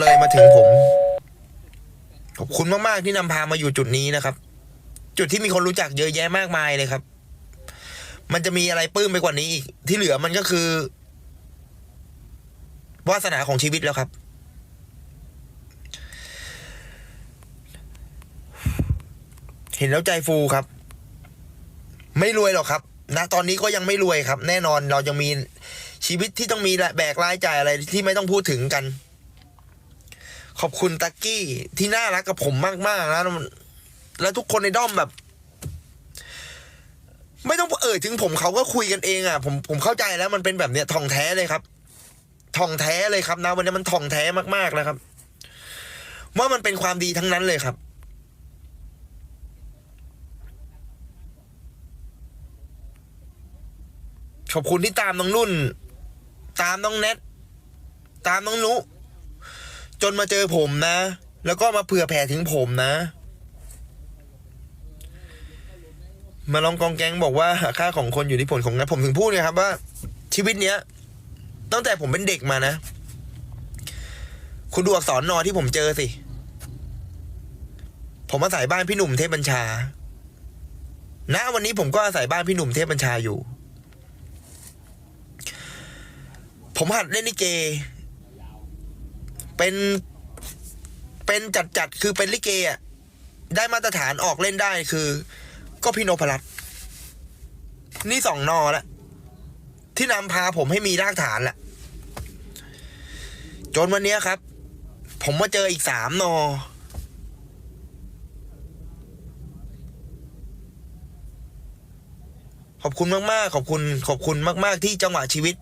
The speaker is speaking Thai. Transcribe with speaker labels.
Speaker 1: เลยมาถึงผม ขอบคุณมาก ๆ ที่นำพามาอยู่จุดนี้นะครับ จุดที่มีคนรู้จักเยอะแยะมากมายเลยครับ มันจะมีอะไรปื้มไปกว่านี้อีก ที่เหลือมันก็คือ วาสนาของชีวิตแล้วครับ เห็นแล้วใจฟูครับ ไม่รวยหรอกครับณตอนนี้ก็ยังไม่รวยครับ แน่นอนเรายังมีชีวิตที่ต้องมีแบกรายจ่ายอะไรที่ไม่ต้องพูดถึงกัน ขอบคุณตักกี้ที่น่ารักกับผมมากๆนะแล้วทุกคนในด้อมแบบ ไม่ต้องเอ่ยถึงผมเขาก็คุยกันเองอะผมผมเข้าใจแล้วมันเป็นแบบเนี้ยทองแท้เลยครับทองแท้เลยครับนะวันนี้มันทองแท้มากๆแล้วครับ ว่ามันเป็นความดีทั้งนั้นเลยครับ ขอบคุณที่ตามน้องนุ่น ตามน้องเน็ตตามน้องนุ จนมาเจอผมนะ แล้วก็มาเผื่อแผ่ถึงผมนะ มาลองกองแกงบอกว่าค่าของคนอยู่ที่ผลของนะผมถึงพูดไงครับว่า ชีวิตเนี้ย ตั้งแต่ผมเป็นเด็กมานะ คุณดูอักษรนอที่ผมเจอสิ ผมอาศัยบ้านพี่หนุ่มเทพบัญชาณวันนี้ผมก็อาศัยบ้านพี่หนุ่มเทพบัญชาอยู่ ผมหัดเล่นลิเก เป็น เป็นจัดจัดคือเป็นลิเกอะได้มาตรฐานออกเล่นได้คือ ก็พี่นพรัตน์นี่สองนอแล้วที่นำพาผมให้มีรากฐานแหละจนวันนี้ครับ ผมมาเจออีกสามนอ ขอบคุณมาก ๆ ขอบคุณ ขอบคุณมาก ๆ ที่จังหวะชีวิต